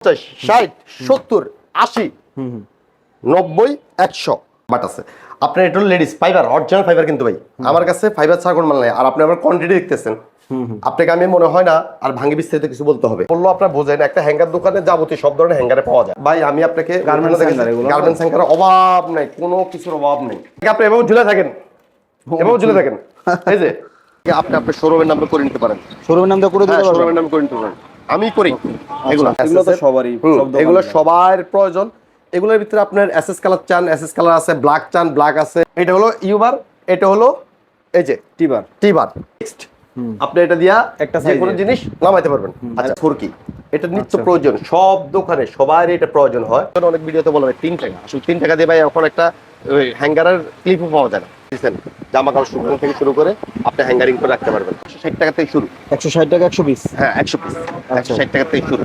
পঞ্চাশ ষাট সত্তর আশি নব্বই একশো বাট আছে। আপনার এটা লেডিস ফাইবার অরিজিনাল ফাইবার কিন্তু ভাই। আমার কাছে ফাইবার ছাড়া কোনো মাল নাই। আর আপনি আমার কোয়ান্টিটি দেখতেছেন। আপনাকে আমি মনে হয় না আর ভাঙ্গি বিস্তারিত কিছু বলতে হবে। বলল আপনার বোঝেন একটা হ্যাঙ্গার দোকানে যাবতীয় সব ধরনের হ্যাঙ্গারে পাওয়া যায়। ভাই আমি আপনাকে? গার্মেন্টস হ্যাঙ্গারের অভাব নাই কোনো কিছুর অভাব নেই। আপনি এভাবে ঝুলে থাকেন। এভাবে ঝুলে থাকেন। এই যে। আপনি আপনার শোরুমের নামে করে নিতে পারেন। শোরুমের নাম করে দিতে হ্যাঁ, পারবেন শোরুমের নামে করে নিতে পারেন। আমি করি। এগুলো আচ্ছা, সবারই, এগুলো সবার প্রয়োজন। এগুলোর ভিতরে আপনার এসএস কালার চান এসএস কালার আছে ব্ল্যাক চান ব্ল্যাক আছে। এটা হলো ইউবার এটা হলো এই যে টিবার টিবার নেক্সট আপনি এটা দিয়া একটা যে কোনো জিনিস নামাইতে পারবেন। আচ্ছা ফুরকি। এটা নিত্য আচ্ছা। প্রয়োজন সব দোকানে সবার এটা প্রয়োজন হয়। অনেক ভিডিওতে বলা হয় তিন টাকা। আসলে তিন টাকা দিয়ে ভাই এখন একটা হ্যাঙ্গারের ক্লিপও পাওয়া যায় না। বুঝছেন জামা কাপড় শুকনো থেকে শুরু করে আপনি হ্যাঙ্গারিং করে রাখতে পারবেন। ষাট টাকা থেকে শুরু। একশো ষাট টাকা একশো পিস? হ্যাঁ একশো পিস। আচ্ছা। একশো ষাট টাকা থেকে শুরু।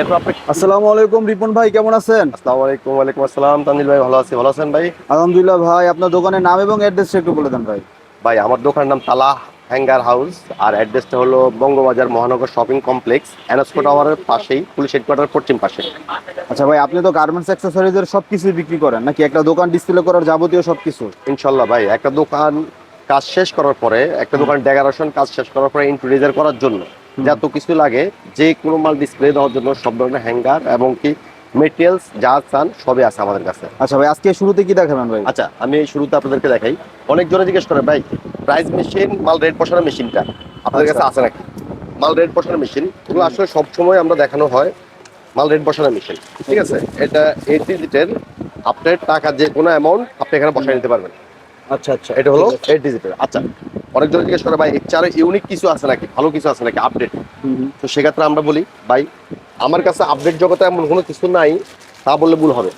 এরপর আপনি আসসালামু আলাইকুম রিপন ভাই কেমন আছেন? আসসালামু আলাইকুম ওয়ালাইকুম আসসালাম। তানজিল ভাই ভালো আছি। ভালো আছেন ভাই? আলহামদুলিল্লাহ ভাই আপনার দোকানের নাম এবং অ্যাড্রেসটা একটু বলে দেন ভাই। ভাই আমার দোকানের নাম তালা হ্যাঙ্গার হাউস আর অ্যাড্রেসটা হলো বঙ্গবাজার মহানগর শপিং কমপ্লেক্স এনএসকো টাওয়ারের পাশেই পুলিশ হেডকোয়ার্টার পশ্চিম পাশে। আচ্ছা ভাই আপনি তো গার্মেন্টস অ্যাক্সেসরিজের সব কিছুই বিক্রি করেন নাকি একটা দোকান ডিসপ্লে করার যাবতীয় সব কিছু ইনশাল্লাহ ভাই একটা দোকান কাজ শেষ করার পরে একটা দোকান ডেকোরেশন কাজ শেষ করার পরে ইন্টেরিয়ার করার জন্য যত কিছু লাগে যে কোনো মাল ডিসপ্লে দেওয়ার জন্য সব ধরনের হ্যাঙ্গার এবং কি মেটেরিয়ালস যা চান সবই আছে আমাদের কাছে। আচ্ছা ভাই আজকে শুরুতে কি দেখাবেন ভাই? আচ্ছা আমি শুরুতে আপনাদেরকে দেখাই। অনেক জনে জিজ্ঞেস করে ভাই প্রাইস মেশিন মাল রেট বসানোর মেশিনটা আপনাদের কাছে আছে নাকি? মাল রেট বসানোর মেশিন ওগুলো আসলে সবসময় আমরা দেখানো হয় মাল রেট বসানোর মেশিন ঠিক আছে? এটা এইট ডিজিটের আপনার টাকা যে কোনো অ্যামাউন্ট আপনি এখানে বসায় নিতে পারবেন। আচ্ছা আচ্ছা। এটা হলো এইট ডিজিটের আচ্ছা অনেকজন জিজ্ঞেস করে ভাই এর চারে ইউনিক কিছু আছে নাকি? ভালো কিছু আছে নাকি? আপডেট তো সেক্ষেত্রে আমরা বলি ভাই আমার কাছে আপডেট জগতে এমন কোনো কিছু নাই তা বললে ভুল হবে।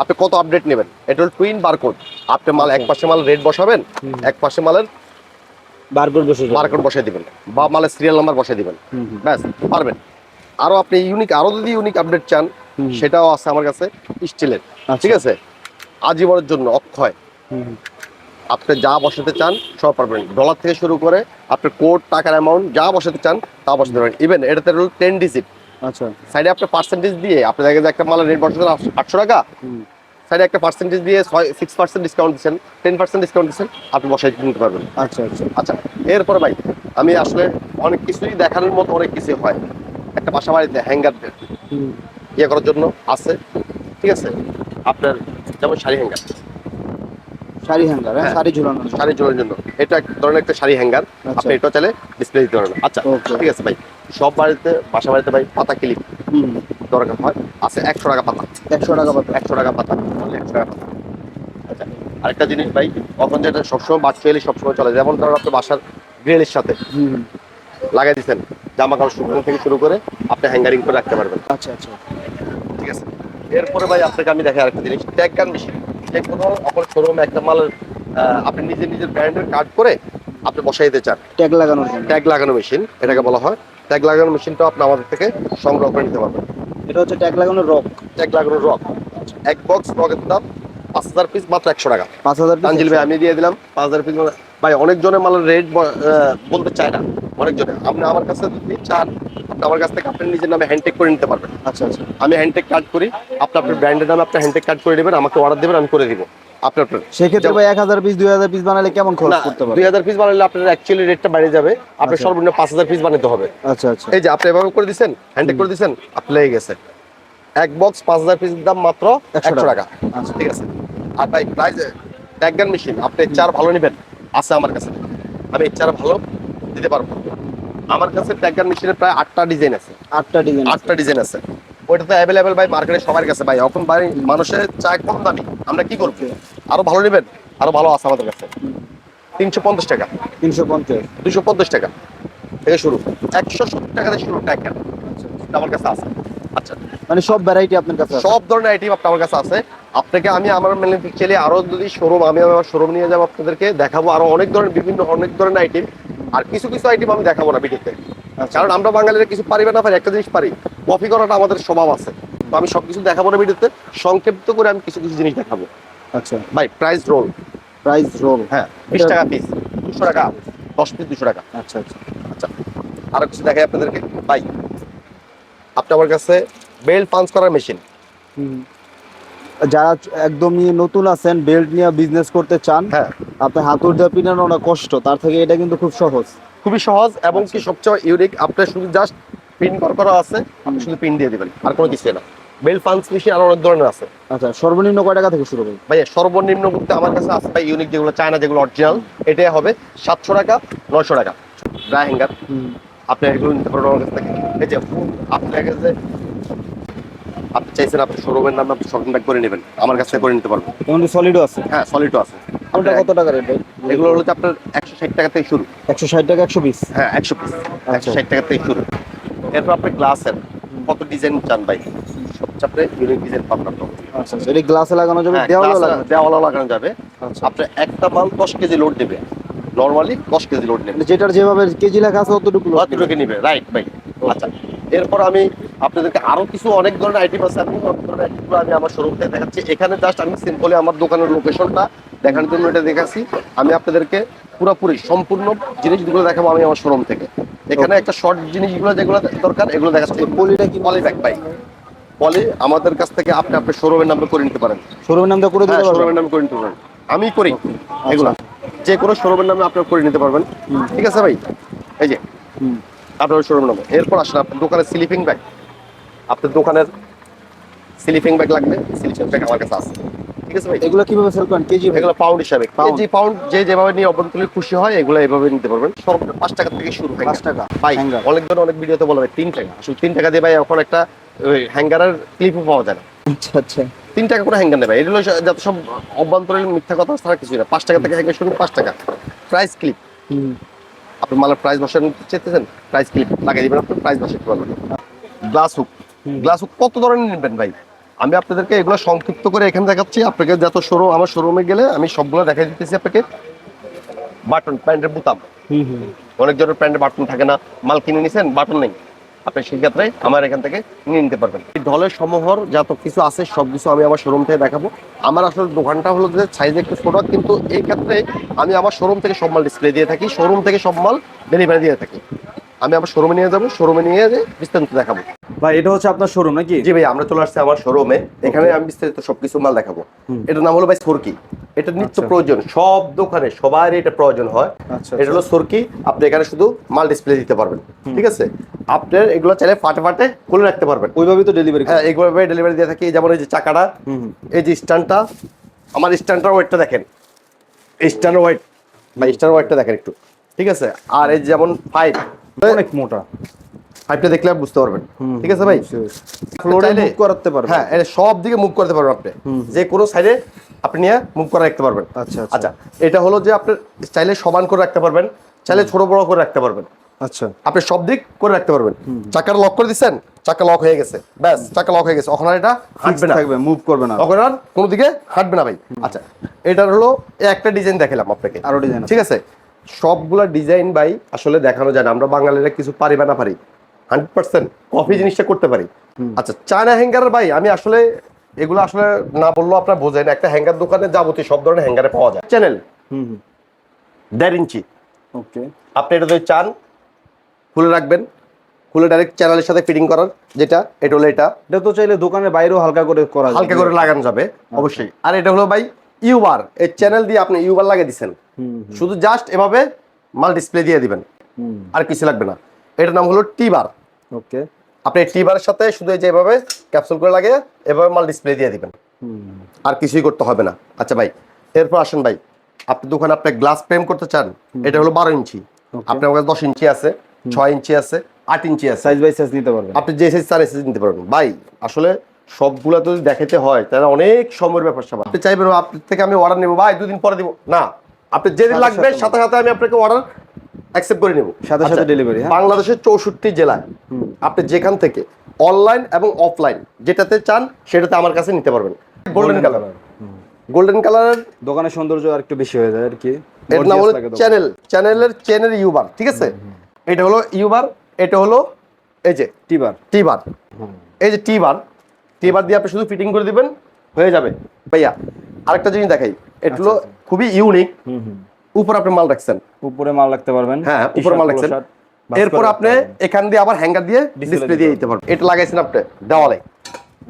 আপনি কত আপডেট নেবেন? এটা হলো টুইন বারকোড আপনি মাল এক পাশে মাল রেট বসাবেন এক পাশে মালের বারকোড বসে। বারকোড বসাই দিবেন বা মালের সিরিয়াল নাম্বার বসাই দিবেন। ব্যাস পারবেন। আরও আপনি ইউনিক আরও যদি ইউনিক আপডেট চান সেটাও আছে আমার কাছে স্টিলের আচ্ছা। ঠিক আছে? আজীবনের জন্য অক্ষয়। আপনি যা বসাতে চান সব পারবেন। ডলার থেকে শুরু করে আপনি কোড টাকার অ্যামাউন্ট যা বসাতে চান তা বসাতে পারবেন। ইভেন এটাতে হলো টেন ডিজিট আচ্ছা। সাইডে আপনি পার্সেন্টেজ দিয়ে আপনি দেখেন একটা মালের রেট বসাতে আটশো টাকা। সাইডে একটা পার্সেন্টেজ দিয়ে ছয় সিক্স পার্সেন্ট ডিসকাউন্ট দিচ্ছেন টেন পার্সেন্ট ডিসকাউন্ট দিচ্ছেন আপনি বসাই নিতে পারবেন। আচ্ছা আচ্ছা। আচ্ছা এরপরে ভাই আমি আসলে অনেক কিছুই দেখানোর মতো অনেক কিছু হয়। একটা বাসা বাড়িতে হ্যাঙ্গার ইয়ে করার জন্য আছে ঠিক আছে? আপনার যেমন শাড়ি হ্যাঙ্গার শাড়ি হ্যাঙ্গার হ্যাঁ। শাড়ি ঝুলানোর জন্য। শাড়ি জোড়ার জন্য। এটা এক ধরনের একটা শাড়ি হ্যাঙ্গার আচ্ছা। আপনি এটা চাইলে ডিসপ্লে দিতে পারবেন। আচ্ছা ঠিক আছে ভাই। সব বাড়িতে বাসা বাড়িতে ভাই পাতা ক্লিপ দরকার হয়। আছে একশো টাকা পাতা। একশো টাকা পাতা। একশো টাকা পাতা। একশো টাকা পাতা। আচ্ছা আরেকটা জিনিস ভাই তখন যেটা সবসময় বাচ্চা এলে সবসময় চলে। যেমন ধরুন আপনার বাসার গ্রিলের সাথে লাগাই দিচ্ছেন জামা কাপড় শুকনো থেকে শুরু করে আপনি হ্যাঙ্গারিং করে রাখতে পারবেন। আচ্ছা আচ্ছা। ঠিক আছে। এরপরে ভাই আপনাকে আমি দেখাই আরেকটা জিনিস। ট্যাগ গান মেশিন ট্যাগ কোনো আপনার শোরুমে একটা মাল আপনি নিজে নিজের ব্র্যান্ডের কার্ড করে আপনি বসাই দিতে চান। ট্যাগ জন্য। ট্যাগ লাগানো মেশিন এটাকে বলা হয়। ট্যাগ লাগানো মেশিনটাও আপনি আমাদের থেকে সংগ্রহ করে নিতে পারবেন। এটা হচ্ছে ট্যাগ লাগানোর রক। ট্যাগ লাগানোর রক। এক বক্স রকের দাম পাঁচ হাজার পিস মাত্র একশো টাকা। পাঁচ হাজার তানজিল ভাই আমি দিয়ে দিলাম পাঁচ হাজার পিস ভাই অনেকজনের মালের রেট বলতে চায় না। অনেকজনে আপনি আমার কাছে যদি চান আপনি আমার কাছ থেকে আপনি নিজের নামে হ্যান্ডটেক করে নিতে পারবেন। আচ্ছা আচ্ছা। আমি হ্যান্ডটেক কার্ড করি আপনি আপনার ব্র্যান্ডের নামে আপনি হ্যান্ডটেক কার্ড করে দেবেন আমাকে অর্ডার দেবেন আমি করে দিব। আপনি আপনার সেক্ষেত্রে ভাই এক হাজার পিস দুই হাজার পিস বানালে কেমন খরচ করতে পারবে? দুই হাজার পিস বানালে আপনার অ্যাকচুয়ালি রেটটা বেড়ে যাবে আপনার আচ্ছা। সর্বনিম্ন পাঁচ হাজার পিস বানাতে হবে। আচ্ছা আচ্ছা। এই যে আপনি এভাবে করে দিচ্ছেন হ্যান্ডটেক করে দিচ্ছেন আপনি লেগে গেছে। এক বক্স পাঁচ হাজার পিসের দাম মাত্র একশো টাকা। আচ্ছা। ঠিক আছে? আর ভাই প্রাইস ট্যাগ গান মেশিন আপনি চার ভালো নেবেন আছে আমার কাছে। আমি চার ভালো দিতে পারব। আমার কাছে ট্যাগ গান মেশিনের প্রায় আটটা ডিজাইন আছে। আটটা ডিজাইন আটটা ডিজাইন আছে। ওইটা তো অ্যাভেলেবেল ভাই মার্কেটে সবার কাছে ভাই। এখন ভাই মানুষের চায় কম দামি। আমরা কি করব? আরও ভালো নেবেন? আরও ভালো আছে আমাদের কাছে। তিনশো পঞ্চাশ টাকা। তিনশো পঞ্চাশ। দুশো পঞ্চাশ টাকা। থেকে শুরু। একশো সত্তর টাকা থেকে শুরু ট্যাগ গান এটা আমার কাছে আছে। আচ্ছা। মানে সব ভ্যারাইটি আপনার কাছে সব ধরনের আইটেম আপনার কাছে আছে। আপনাকে আমি আমার ম্যানুফ্যাকচারে আরও যদি শোরুম আমি আমার শোরুম নিয়ে যাব আপনাদেরকে দেখাবো আরও অনেক ধরনের বিভিন্ন অনেক ধরনের আইটেম আর কিছু কিছু আইটেম আমি দেখাবো না ভিডিওতে। আচ্ছা। কারণ আমরা বাঙালিরা কিছু পারি না পারি একটা জিনিস পারি। কপি করাটা আমাদের স্বভাব আছে। তো আমি সবকিছু দেখাবো না ভিডিওতে সংক্ষিপ্ত করে আমি কিছু কিছু জিনিস দেখাবো। আচ্ছা। ভাই প্রাইস রোল প্রাইস রোল হ্যাঁ বিশ টাকা পিস দুশো টাকা। দশ পিস দুশো টাকা। আচ্ছা আচ্ছা। আচ্ছা আরও কিছু দেখাই আপনাদেরকে। ভাই আপনি আমার কাছে বেল্ট পাঞ্চ করার মেশিন যারা একদমই নতুন আছেন বেল্ট নিয়ে বিজনেস করতে চান হ্যাঁ। আপনার হাতুর দিয়ে পিনানো অনেক কষ্ট। তার থেকে এটা কিন্তু খুব সহজ। খুবই সহজ এবং কি সবচেয়ে ইউনিক আপনার শুধু জাস্ট পিন করা করা আছে আপনি শুধু পিন দিয়ে দিবেন আর কোনো কিছু না। বেল্ট পাঞ্চ মেশিন আর অনেক ধরনের আছে। আচ্ছা সর্বনিম্ন কয় টাকা থেকে শুরু করি ভাইয়া সর্বনিম্ন বলতে আমার কাছে আছে ভাই ইউনিক যেগুলো চায়না যেগুলো অরিজিনাল এটাই হবে সাতশো টাকা নয়শো টাকা। ড্রাই হ্যাঙ্গার আপনি এগুলো নিতে পারবেন আমার কাছ থেকে। এই যে আপনার কাছে আপনি চাইছেন আপনি শোরুমের নামে আপনি শপিং ব্যাগ করে নেবেন। আমার কাছ থেকে করে নিতে পারবেন। এমন সলিডও আছে? হ্যাঁ সলিডও আছে। কোনটা কত টাকা রেট ভাই? এগুলো হলো আপনার একশো ষাট টাকা থেকে শুরু। একশো ষাট টাকা একশো পিস হ্যাঁ একশো পিস একশো ষাট টাকা থেকে শুরু। এরপর আপনি গ্লাসের কত ডিজাইন চান ভাই? সবচেয়ে ইউনিক ডিজাইন পাবেন আপনি আচ্ছা আচ্ছা এটা গ্লাসে লাগানো যাবে হ্যাঁ, দেওয়ালও glass লাগানো দেওয়ালও লাগানো যাবে। আচ্ছা। আপনি একটা মাল দশ কেজি লোড নেবে। নর্মালি দশ কেজি লোড নেবে। যেটার যেভাবে কেজি লেখা আছে অতটুকু। অতটুকু নিবে। রাইট ভাই। আচ্ছা এরপর আমি আপনাদেরকে আরও কিছু অনেক ধরনের আইটেম আছে আমি অনেক ধরনের আইটেমগুলো আমি আমার শোরুম থেকে দেখাচ্ছি। এখানে জাস্ট আমি সিম্পলি আমার দোকানের লোকেশনটা দেখানোর জন্য এটা দেখাচ্ছি। আমি আপনাদেরকে পুরোপুরি সম্পূর্ণ জিনিসগুলো দেখাবো আমি আমার শোরুম থেকে। এখানে একটা শর্ট জিনিসগুলো যেগুলো দরকার এগুলো দেখাচ্ছি। পলিটা কি? পলি ব্যাগ ভাই পলি আমাদের কাছ থেকে আপনি আপনার শোরুমের নামে করে নিতে পারেন। শোরুমের নাম করে দিতে হ্যাঁ শোরুমের নামে করে নিতে পারবেন আমি করি। এগুলো। যে কোনো শোরুমের নামে আপনার করে নিতে পারবেন। ঠিক আছে ভাই? এই যে। আপনার শোরুম নামে এরপর আসেন আপনার দোকানের স্লিপিং ব্যাগ আপনার দোকানের স্লিপিং ব্যাগ লাগবে স্লিপিং ব্যাগ আমার কাছে আছে। ঠিক আছে ভাই? এগুলো কীভাবে সেল করেন? কেজি এগুলো পাউন্ড হিসাবে। কেজি পাউন্ড যে যেভাবে নিয়ে অভ্যন্তরীণ খুশি হয় এগুলো এভাবে নিতে পারবেন। সর্বোচ্চ পাঁচ টাকা থেকে শুরু পাঁচ টাকা ভাই। অনেকজন অনেক ভিডিওতে বলা হয় তিন টাকা। আসলে তিন টাকা দিয়ে ভাই এখন একটা হ্যাঙ্গারের ক্লিপও পাওয়া যায় না। আচ্ছা আচ্ছা। তিন টাকা করে হ্যাঙ্গার নেবে এগুলো যত সব অভ্যন্তরীণ মিথ্যা কথা ছাড়া কিছু না। পাঁচ টাকা থেকে হ্যাঙ্গার শুরু পাঁচ টাকা। Price clip. আপনি মালের প্রাইস বসান চেতেছেন? প্রাইস ক্লিপ লাগিয়ে দিবেন আপনি প্রাইস বসাতে পারবেন গ্লাস হুক গ্লাস হুক কত ধরনের নেবেন ভাই? আমি আপনাদেরকে এগুলো সংক্ষিপ্ত করে এখানে দেখাচ্ছি। আপনাকে যত শোরুম আমার শোরুমে গেলে আমি সবগুলো দেখাই দিতেছি আপনাকে। বাটন প্যান্টের বুতাম। হুম হুম। অনেক জনের প্যান্টের বাটন থাকে না। মাল কিনে নিছেন বাটন নেই। আপনি সেই ক্ষেত্রে আমার এখান থেকে নিয়ে নিতে পারবেন। এই ঢলের সমহর যত কিছু আছে সব কিছু আমি আমার শোরুম থেকে দেখাবো। আমার আসলে দোকানটা হলো যে সাইজ একটু ছোট কিন্তু এই ক্ষেত্রে আমি আমার শোরুম থেকে সব মাল ডিসপ্লে দিয়ে থাকি শোরুম থেকে সব মাল ডেলিভারি দিয়ে থাকি। আমি আমার শোরুমে নিয়ে যাব শোরুমে নিয়ে যেয়ে বিস্তারিত দেখাবো। ভাই এটা হচ্ছে আপনার শোরুম নাকি? জি ভাই আমরা চলে আসছি আমার শোরুমে এখানে আমি বিস্তারিত সবকিছু মাল দেখাবো। এটার নাম হলো ভাই সরকি এটা নিত্য আচ্ছা। প্রয়োজন। সব দোকানে সবার এটা প্রয়োজন হয়। আচ্ছা এটা হলো সরকি। আপনি এখানে শুধু মাল ডিসপ্লে দিতে পারবেন। ঠিক আছে? আপনার এগুলো চাইলে ফাটে ফাটে খুলে রাখতে পারবেন। ওইভাবেই তো ডেলিভারি হ্যাঁ এইভাবে ডেলিভারি দিয়ে থাকি। যেমন এই যে চাকাটা এই যে স্ট্যান্ডটা আমার স্ট্যান্ডটার ওয়েটটা দেখেন। স্ট্যান্ডের ওয়েট বা স্ট্যান্ডের ওয়েটটা দেখেন একটু। ঠিক আছে? আর এই যেমন পাইপ অনেক মোটা। পাইপটা দেখলে বুঝতে পারবেন। ঠিক আছে ভাই? ফ্লোরে মুভ করাতে পারবেন। হ্যাঁ এটা সব দিকে মুভ করতে পারবেন আপনি। যে কোনো সাইডে আপনি নিয়ে মুভ করে রাখতে পারবেন। আচ্ছা আচ্ছা। আচ্ছা এটা হলো যে আপনি চাইলে সমান করে রাখতে পারবেন চাইলে ছোট বড় করে রাখতে পারবেন। আচ্ছা। আপনি সব দিক করে রাখতে পারবেন। চাকার লক করে দিচ্ছেন চাকা লক হয়ে গেছে। ব্যাস চাকা লক হয়ে গেছে। এখন আর এটা হাঁটবে না। থাকবে মুভ করবে না। তখন আর কোনো দিকে হাঁটবে না ভাই। আচ্ছা এটার হলো একটা ডিজাইন দেখালাম আপনাকে। আরও ডিজাইন ঠিক আছে? সবগুলা ডিজাইন ভাই আসলে দেখানো যায় না। আমরা বাঙালিরা কিছু পারি বা না পারি। হান্ড্রেড পার্সেন্ট কফি জিনিসটা করতে পারি। আচ্ছা চায়না হ্যাঙ্গার ভাই আমি আসলে এগুলো আসলে না বললেও আপনার বোঝেন একটা হ্যাঙ্গার দোকানে যাবতীয় সব ধরনের হ্যাঙ্গারে পাওয়া যায়। চ্যানেল হুম দেড় ইঞ্চি। ওকে আপনি এটা যদি চান খুলে রাখবেন। খুলে ডাইরেক্ট চ্যানেলের সাথে ফিটিং করার যেটা এটা হলো এটা। এটা তো চাইলে দোকানের বাইরেও হালকা করে করা হালকা করে লাগানো যাবে অবশ্যই। আর এটা হলো ভাই ইউবার এই চ্যানেল দিয়ে আপনি ইউবার লাগিয়ে দিচ্ছেন শুধু জাস্ট এভাবে মাল ডিসপ্লে দিয়ে দিবেন। আর কিছু লাগবে না। এটার নাম হলো টিবার ওকে আপনি টিবারের সাথে শুধু এই যে ক্যাপসুল করে লাগে এভাবে মাল ডিসপ্লে দিয়ে দিবেন। আর কিছুই করতে হবে না। আচ্ছা ভাই এরপর আসেন ভাই আপনি দোকানে আপনি গ্লাস ফ্রেম করতে চান এটা হলো বারো ইঞ্চি। আপনার কাছে দশ ইঞ্চি আছে ছয় ইঞ্চি আছে আট ইঞ্চি আছে। সাইজ বাই সাইজ নিতে পারবেন। আপনি যে সাইজ চান এসে নিতে পারবেন। ভাই আসলে সবগুলা তো যদি দেখাতে হয় তাহলে অনেক সময়ের ব্যাপার স্যাপার আপনি চাইবেন আপনার থেকে আমি অর্ডার নেব ভাই দুদিন পরে দিব। না আপনি যেদিন লাগবে সাথে সাথে আমি আপনাকে অর্ডার অ্যাকসেপ্ট করে নেব। সাথে সাথে ডেলিভারি হ্যাঁ? বাংলাদেশের চৌষট্টি জেলায় আপনি যেখান থেকে অনলাইন এবং অফলাইন যেটাতে চান সেটাতে আমার কাছে নিতে পারবেন। গোল্ডেন কালার গোল্ডেন কালারের দোকানের সৌন্দর্য আর একটু বেশি হয়ে যায় আর কি। এর নাম হলো। চ্যানেল চ্যানেলের চ্যানেল ইউবার ঠিক আছে? এটা হলো ইউবার এটা হলো এই যে টিবার টি বার এই যে টি বার টি বার দিয়ে আপনি শুধু ফিটিং করে দিবেন হয়ে যাবে। ভাইয়া আরেকটা জিনিস দেখাই। এটা হলো খুবই ইউনিক উপর আপনি মাল রাখছেন। উপরে মাল রাখতে পারবেন। হ্যাঁ উপরে মাল রাখছেন। এরপর আপনি এখান দিয়ে আবার হ্যাঙ্গার দিয়ে ডিসপ্লে দিয়ে দিতে পারবেন। এটা লাগাইছেন আপনি দেওয়ালে।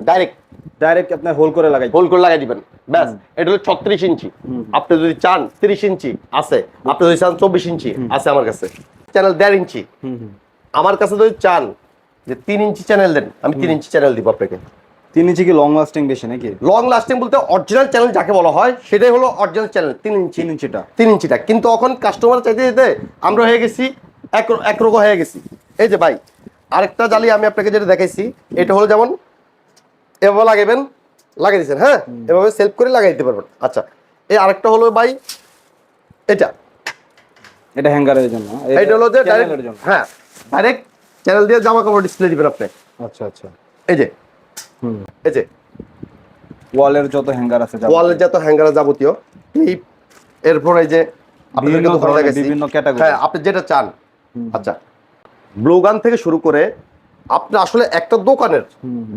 ডাইরেক্ট ডাইরেক্ট আপনি হোল করে লাগাই হোল করে লাগাই দিবেন। ব্যাস এটা হলো ছত্রিশ ইঞ্চি। আপনি যদি চান তিরিশ ইঞ্চি আছে। আপনি যদি চান চব্বিশ ইঞ্চি আছে আমার কাছে। চ্যানেল দেড় ইঞ্চি। আমার কাছে যদি চান যে তিন ইঞ্চি চ্যানেল দেন আমি তিন ইঞ্চি চ্যানেল দিব আপনাকে। তিন ইঞ্চি কি লং লাস্টিং বেশি নাকি? লং লাস্টিং বলতে অরিজিনাল চ্যানেল যাকে বলা হয় সেটাই হলো অরিজিনাল চ্যানেল তিন ইঞ্চি। তিন ইঞ্চিটা। তিন ইঞ্চিটা। কিন্তু এখন কাস্টমার চাইতে যেতে আমরা হয়ে গেছি এক এক হয়ে গেছি। এই যে ভাই আরেকটা জালি আমি আপনাকে যেটা দেখাইছি এটা হলো যেমন এভাবে লাগাইবেন লাগাই দিচ্ছেন হ্যাঁ? এভাবে সেলফ করে লাগাই দিতে পারবেন। আচ্ছা এই আরেকটা হলো ভাই এটা। এটা হ্যাঙ্গারের জন্য। এটা হলো যে ডাইরেক্ট হ্যাঁ ডাইরেক্ট চ্যানেল দিয়ে জামা কাপড় ডিসপ্লে দিবেন আপনি। আচ্ছা আচ্ছা। এই যে এই যে ওয়ালের যত হ্যাঙ্গার আছে ওয়ালের যত হ্যাঙ্গার যাবতীয় ক্লিপ এরপর এই যে আপনাদেরকে বিভিন্ন তো ভালো ধরনের, বিভিন্ন category। হ্যাঁ আপনি যেটা চান আচ্ছা। ব্লোগান থেকে শুরু করে আপনি আসলে একটা দোকানের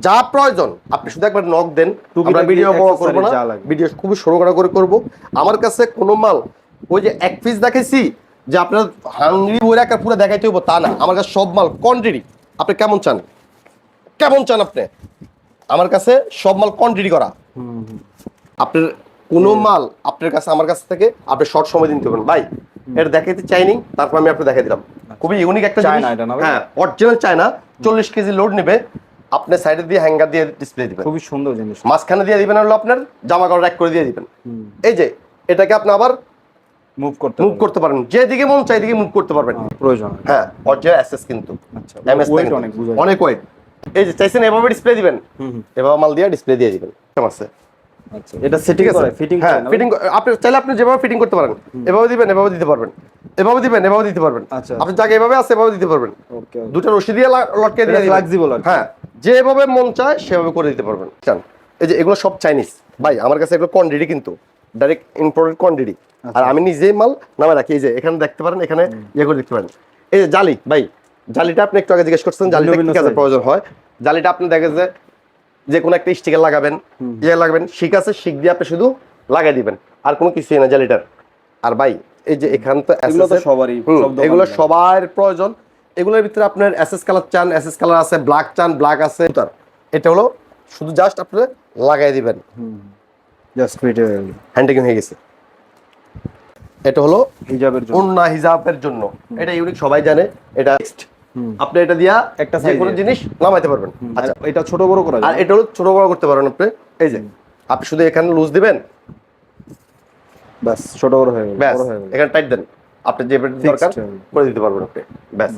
যা প্রয়োজন আপনি শুধু একবার নক দেন আমরা ভিডিও বড় করব না। ভিডিও খুবই সরু করে করব। আমার কাছে কোনো মাল ওই যে এক পিস দেখাইছি যে আপনার হাঙ্গরি বলে একটা পুরো দেখাইতে হইব তা না। আমার কাছে সব মাল কোয়ান্টিটি আপনি কেমন চান? কেমন চান আপনি? আমার কাছে সব মাল কোয়ান্টিটি করা। আপনার কোনো মাল আপনার কাছে আমার কাছ থেকে আপনি শর্ট সময় দিতে পারেন ভাই এটা দেখাইতে চাইনি তারপর আমি আপনাকে দেখাই দিলাম। খুবই ইউনিক একটা চায়না জিনিস। এটা না হ্যাঁ অরিজিনাল চায়না চল্লিশ কেজি লোড নেবে আপনি সাইডে দিয়ে হ্যাঙ্গার দিয়ে ডিসপ্লে দিবেন। খুবই সুন্দর জিনিস। মাঝখানে দিয়ে দিবেন হলো আপনার জামা কাপড় এক করে দিয়ে দিবেন। এই যে এটাকে আপনি আবার মুভ করতে মুভ করতে পারেন যেদিকে মন চাই দিকে মুভ করতে পারবেন। প্রয়োজন হ্যাঁ। অরিজিনাল অ্যাসেস কিন্তু। আচ্ছা অনেক ওয়েট এই যে চাইছেন এভাবে ডিসপ্লে দিবেন। এভাবে মাল দিয়ে ডিসপ্লে দিয়ে দিবেন। কেমন আছে? আচ্ছা। এটা সেটিং আছে? ফিটিং হ্যাঁ ফিটিং আপনি চাইলে আপনি যেভাবে ফিটিং করতে পারেন। এভাবে দিবেন এভাবে দিতে পারবেন। এভাবে দিবেন এভাবে দিতে পারবেন। আচ্ছা। আপনি যাকে এভাবে আছে এভাবে দিতে পারবেন। ওকে দুটো রশি দিয়ে লটকে দিয়ে কি। হ্যাঁ যেভাবে মন চায় সেভাবে করে দিতে পারবেন। চান এই যে এগুলো সব চাইনিজ ভাই আমার কাছে এগুলো কোয়ান্টিটি কিন্তু। ডাইরেক্ট ইম্পোর্টেড কোয়ান্টিটি আচ্ছা। আর আমি নিজেই মাল নামে রাখি। এই যে এখানে দেখতে পারেন এখানে ইয়ে করে দেখতে পারেন। এই যে জালি ভাই। জালিটা আপনি একটু আগে জিজ্ঞেস করছেন জালিটা কি কাজে প্রয়োজন হয়? জালিটা আপনি দেখেন যে যে কোনো একটা স্টিকার লাগাবেন ইয়ে লাগাবেন শিক আছে শিক দিয়ে আপনি শুধু লাগাই দিবেন। আর কোনো কিছুই না জালিটার। আর ভাই এই যে এখান তো সবারই এগুলো সবার প্রয়োজন। এগুলোর ভিতরে আপনার এসএস কালার চান এসএস কালার আছে ব্ল্যাক চান ব্ল্যাক আছে। এটা হলো শুধু জাস্ট আপনি লাগাই দিবেন। জাস্ট হ্যান্ডিং হয়ে গেছে। এটা হলো হিজাবের জন্য। অন্য হিজাবের জন্য। এটা ইউনিক সবাই জানে। এটা। আপনি এটা দিয়া একটা যে কোনো জিনিস নামাইতে পারবেন। আচ্ছা। এটা ছোট বড় করা আর এটা হলো ছোট বড় করতে পারবেন আপনি। এই যে আপনি শুধু এখানে লুজ দিবেন? ব্যাস ছোট বড় হয়ে গেল ব্যাস এখানে টাইট দেন। আপনি যে দরকার করে দিতে পারবেন আপনি। ব্যাস।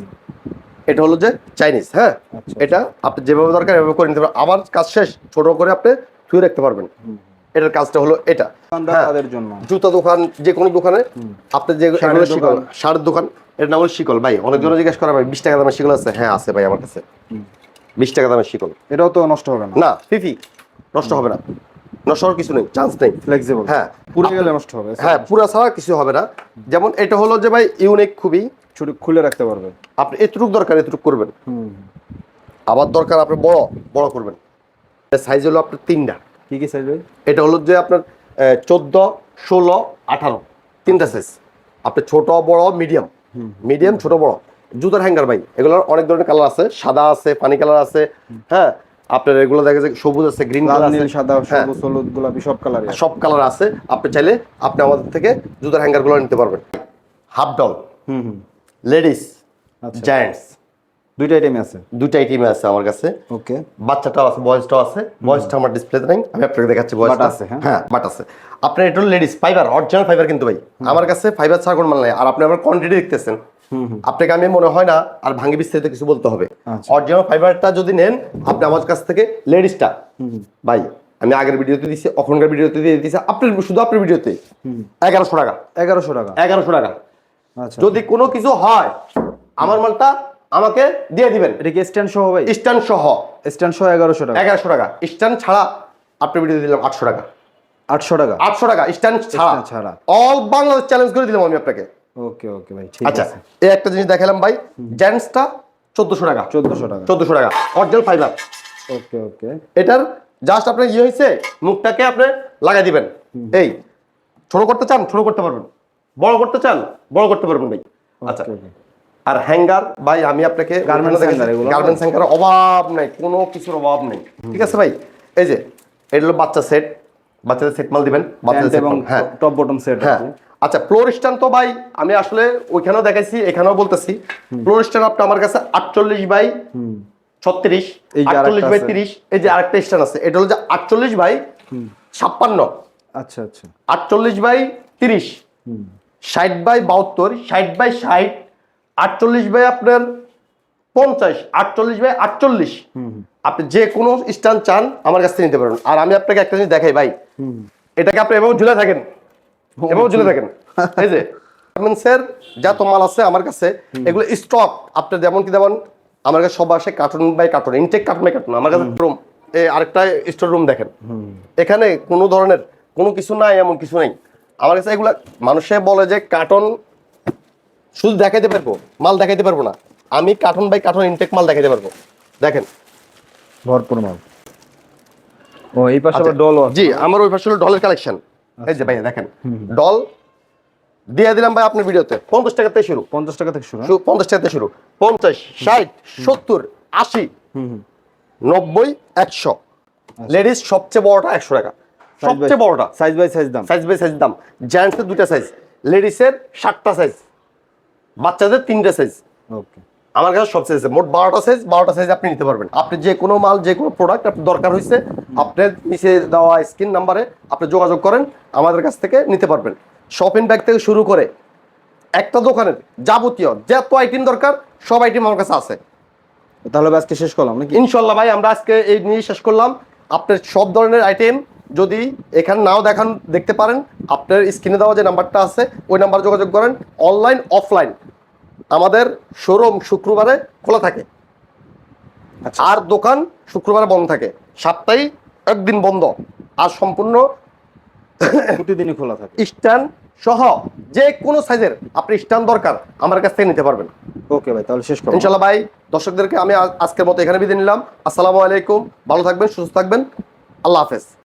এটা হলো যে চাইনিজ হ্যাঁ? আচ্ছা। এটা আপনি যেভাবে দরকার এভাবে করে নিতে পারবেন। আবার কাজ শেষ ছোট করে আপনি ধুয়ে রাখতে পারবেন। এটার কাজটা হলো এটা। হ্যাঁ। তাদের জন্য। জুতা দোকান যে কোনো দোকানে আপনি যে শিকল দোকান। শাড়ির দোকান এর নাম হলো শিকল। ভাই অনেক জন জিজ্ঞেস করা ভাই বিশ টাকা দামের শিকল আছে? হ্যাঁ আছে ভাই আমার কাছে। বিশ টাকা দামের শিকল। এটাও তো নষ্ট হবে না। না ফিফি নষ্ট হবে না। নষ্ট হওয়ার কিছু নেই চান্স নেই। ফ্লেক্সিবল হ্যাঁ। পুরো গেলে নষ্ট হবে হ্যাঁ পুরা ছাড়া কিছু হবে না। যেমন এটা হলো যে ভাই ইউনিক খুবই। ছুটি খুলে রাখতে পারবে। আপনি এতটুক দরকার এতটুক করবেন। আবার দরকার আপনি বড় বড় করবেন। সাইজ হলো আপনার তিনটা। কি কি সাইজ ভাই? এটা হলো যে আপনার চোদ্দ ষোলো আঠারো। তিনটা সাইজ আপনি ছোট বড় মিডিয়াম মিডিয়াম ছোট বড়। জুতার হ্যাঙ্গার ভাই এগুলোর অনেক ধরনের কালার আছে। সাদা আছে পানি কালার আছে। হ্যাঁ আপনার এগুলো দেখা যায় সবুজ আছে গ্রিন কালার নীল আছে। সাদা হ্যাঁ। সবুজ হলুদ গোলাপি সব কালার সব কালার আছে। আপনি চাইলে আপনি আমাদের থেকে জুতার হ্যাঙ্গারগুলো নিতে পারবেন। হাফ ডল হুম হুম। লেডিস আচ্ছা। দুইটা আইটেমই আছে? দুইটা আইটেমে আছে আমার কাছে। ওকে বাচ্চাটাও আছে বয়সটাও আছে। বয়সটা আমার ডিসপ্লেতে নাই আমি আপনাকে দেখাচ্ছি বয়সটা। আছে, হ্যাঁ? হ্যাঁ বাট আছে। আপনার এটা লেডিস ফাইবার অরিজিনাল ফাইবার কিন্তু ভাই। আমার কাছে ফাইবার ছাড়া কোনো মাল নাই। আর আপনি আমার কোয়ান্টিটি দেখতেছেন। আপনাকে আমি মনে হয় না আর ভাঙ্গি বিস্তারিত কিছু বলতে হবে। আচ্ছা। অরিজিনাল ফাইবারটা যদি নেন আপনি আমার কাছ থেকে লেডিসটা ভাই আমি আগের ভিডিওতে দিছি এখনকার ভিডিওতে দিয়ে দিছি আপনার শুধু আপনার ভিডিওতে। এগারোশো টাকা। এগারোশো টাকা। এগারোশো টাকা। আচ্ছা। যদি কোনো কিছু হয় আমার মালটা আমাকে দিয়ে দিবেন। এটা কি স্ট্যান্ড সহ ভাই? স্ট্যান্ড সহ। স্ট্যান্ড সহ এগারোশো টাকা। এগারোশো টাকা। স্ট্যান্ড ছাড়া আপনি ভিডিও দিলাম আটশো টাকা। আটশো টাকা? আটশো টাকা স্ট্যান্ড ছাড়া। ছাড়া। অল বাংলাদেশ চ্যালেঞ্জ করে দিলাম আমি আপনাকে। ওকে ওকে ভাই ঠিক আচ্ছা এই একটা জিনিস দেখালাম ভাই। জেন্টসটা চোদ্দশো টাকা। চোদ্দশো টাকা। চোদ্দশো টাকা। Original fibre okay okay. এটার জাস্ট আপনার ইয়ে হয়েছে মুখটাকে আপনি লাগাই দিবেন। এই ছোট করতে চান ছোট করতে পারবেন। বড় করতে চান বড় করতে পারবেন ভাই। আচ্ছা। আর হ্যাঙ্গার ভাই আমি আপনাকে গার্মেন্টস হ্যাঙ্গারের অভাব নাই কোনো কিছুর অভাব নেই। ঠিক আছে ভাই? এই যে এটা হলো বাচ্চা সেট বাচ্চাদের সেট মাল দিবেন বাচ্চাদের এবং হ্যাঁ। টপ বটম সেট হ্যাঁ। আচ্ছা ফ্লোর স্ট্যান্ড তো ভাই আমি আসলে ওইখানেও দেখাইছি এখানেও বলতেছি। ফ্লোর স্ট্যান্ড আপনি আমার কাছে আটচল্লিশ বাই ছত্রিশ আটচল্লিশ বাই। তিরিশ এই যে আরেকটা স্ট্যান্ড আছে এটা হলো যে আটচল্লিশ বাই ছাপ্পান্ন। আচ্ছা আচ্ছা। আটচল্লিশ বাই তিরিশ ষাট বাই বাহাত্তর ষাট বাই ষাট আটচল্লিশ বাই আপনার পঞ্চাশ আটচল্লিশ বাই আটচল্লিশ। আপনি যে কোনো স্ট্যান্ড চান আমার কাছ থেকে নিতে পারেন। আর আমি আপনাকে একটা জিনিস দেখাই ভাই। এটাকে আপনি এভাবে ঝুলে থাকেন। এভাবে ঝুলে থাকেন। এই যে গার্মেন্টসের যত মাল আছে আমার কাছে এগুলো স্টক আপনি যেমন কি যেমন আমার কাছে সব আসে carton by carton intake carton by carton আমার কাছে রুম এই আরেকটা স্টোর রুম দেখেন। এখানে কোনো ধরনের কোনো কিছু নাই এমন কিছু নেই। আমার কাছে এগুলা মানুষে বলে যে কার্টন শুধু দেখাইতে পারব মাল দেখাইতে পারব না। আমি কার্টুন বাই কার্টুন ইনটেক মাল দেখাইতে পারব। দেখেন। ভরপুর মাল। ও এই পাশে আবার আচ্ছা, ডল জি আমার ওই পাশে হলো ডলের কালেকশন এই যে ভাই দেখেন। ডল দিয়ে দিলাম ভাই আপনার ভিডিওতে। পঞ্চাশ টাকা থেকে শুরু। পঞ্চাশ টাকা থেকে শুরু হ্যাঁ? শুরু পঞ্চাশ টাকা থেকে শুরু। পঞ্চাশ ষাট সত্তর আশি নব্বই একশো। লেডিস সবচেয়ে বড়টা একশো টাকা। সবচেয়ে বড়টা। সাইজ বাই সাইজ দাম। সাইজ বাই সাইজ দাম। জেন্টসের দুইটা সাইজ লেডিসের সাতটা সাইজ বাচ্চাদের তিনটা সাইজ ওকে আমার কাছে সব সাইজ মোট বারোটা সাইজ বারোটা সাইজ আপনি নিতে পারবেন। আপনি যে কোনো মাল যে কোনো প্রোডাক্ট আপনার দরকার হয়েছে আপনার নিচে দেওয়া স্ক্রিন নাম্বারে আপনি যোগাযোগ করেন আমাদের কাছ থেকে নিতে পারবেন। শপিং ব্যাগ থেকে শুরু করে একটা দোকানের যাবতীয় যত আইটেম দরকার সব আইটেম আমার কাছে আছে। তাহলে আজকে শেষ করলাম নাকি? ইনশাল্লাহ ভাই আমরা আজকে এই নিয়ে শেষ করলাম। আপনার সব ধরনের আইটেম যদি এখানে নাও দেখান দেখতে পারেন আপনার স্ক্রিনে দেওয়া যে নাম্বারটা আছে ওই নাম্বারে যোগাযোগ করেন। Online offline. আমাদের শোরুম শুক্রবারে খোলা থাকে। আচ্ছা। আর দোকান শুক্রবারে বন্ধ থাকে। সপ্তাহে একদিন বন্ধ। আর সম্পূর্ণ প্রতিদিনই খোলা থাকে। স্ট্যান্ড সহ যে কোনো সাইজের আপনি স্ট্যান্ড দরকার আমার কাছ থেকে নিতে পারবেন। ওকে ভাই তাহলে শেষ করলাম ইনশাল্লাহ ভাই দর্শকদেরকে আমি আজ- আজকের মতো এখানে বিদায় নিলাম। আসসালামু আলাইকুম। ভালো থাকবেন সুস্থ থাকবেন। আল্লাহ হাফেজ।